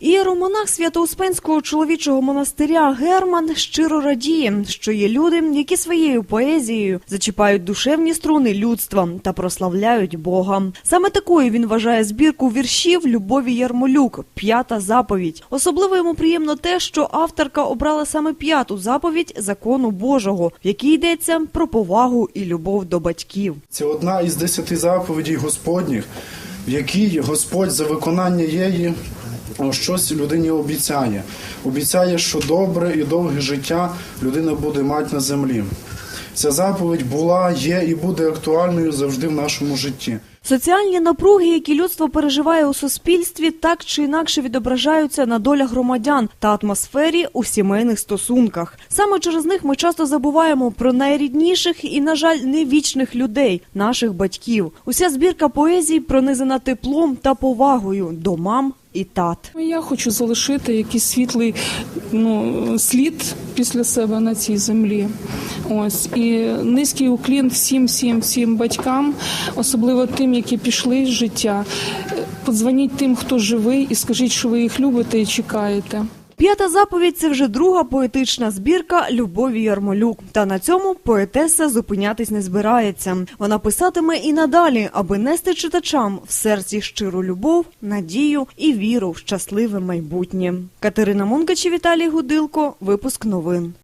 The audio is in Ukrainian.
Іеромонах Свято-Успенського чоловічого монастиря Герман щиро радіє, що є люди, які своєю поезією зачіпають душевні струни людства та прославляють Бога. Саме такою він вважає збірку віршів Любові Ярмолюк П'ята заповідь. Особливо йому приємно те, що авторка обрала саме п'яту заповідь закону Божого, в якій йдеться про повагу і любов до батьків. Це одна із десяти заповідей Господніх, в якій Господь за виконання її щось людині обіцяє. Обіцяє, що добре і довге життя людина буде мати на землі. Ця заповідь була, є і буде актуальною завжди в нашому житті. Соціальні напруги, які людство переживає у суспільстві, так чи інакше відображаються на долях громадян та атмосфері у сімейних стосунках. Саме через них ми часто забуваємо про найрідніших і, на жаль, невічних людей, наших батьків. Уся збірка поезій пронизана теплом та повагою до мам і тат. Я хочу залишити якийсь світлий ну, слід після себе на цій землі. Ось і низький уклін всім, всім, всім батькам, особливо тим, які пішли з життя. Подзвоніть тим, хто живий, і скажіть, що ви їх любите і чекаєте. П'ята заповідь це вже друга поетична збірка Любові Ярмолюк. Та на цьому поетеса зупинятись не збирається. Вона писатиме і надалі, аби нести читачам в серці щиру любов, надію і віру в щасливе майбутнє. Катерина Мункач і Віталій Гудилко. Випуск новин.